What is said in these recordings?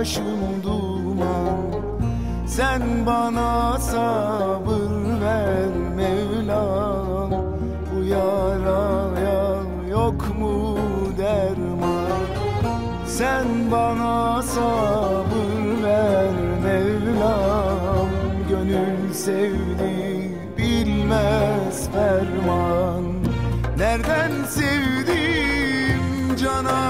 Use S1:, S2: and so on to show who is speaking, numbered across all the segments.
S1: başım duman Sen bana sabır ver Mevlam. Bu yaraya yok mu derman? Sen bana sabır ver Mevlam. Gönül sevdi bilmez ferman. Nereden sevdim cana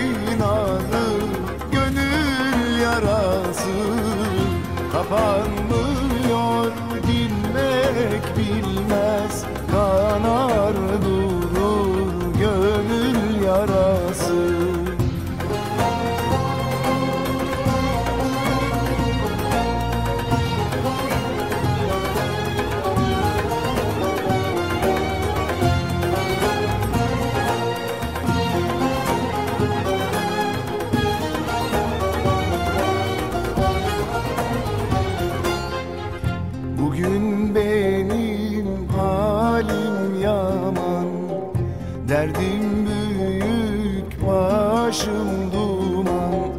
S1: Kapanmıyor Derdim büyük başım duman.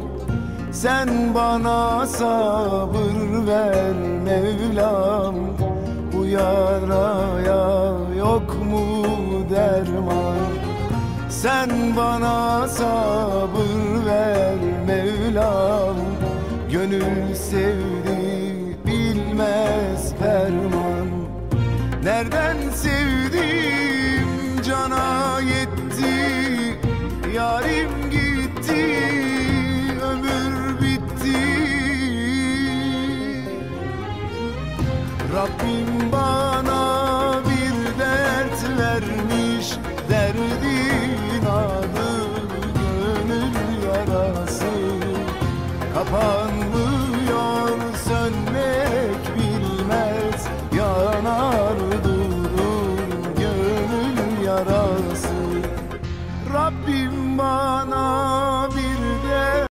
S1: Sen bana sabır ver Mevlam. Bu yaraya yok mu derman? Sen bana sabır ver Mevlam. Gönül sevdi bilmez ferman. Nereden Rabbim bana bir dert vermiş Derdin adı gönül yarası. Kapan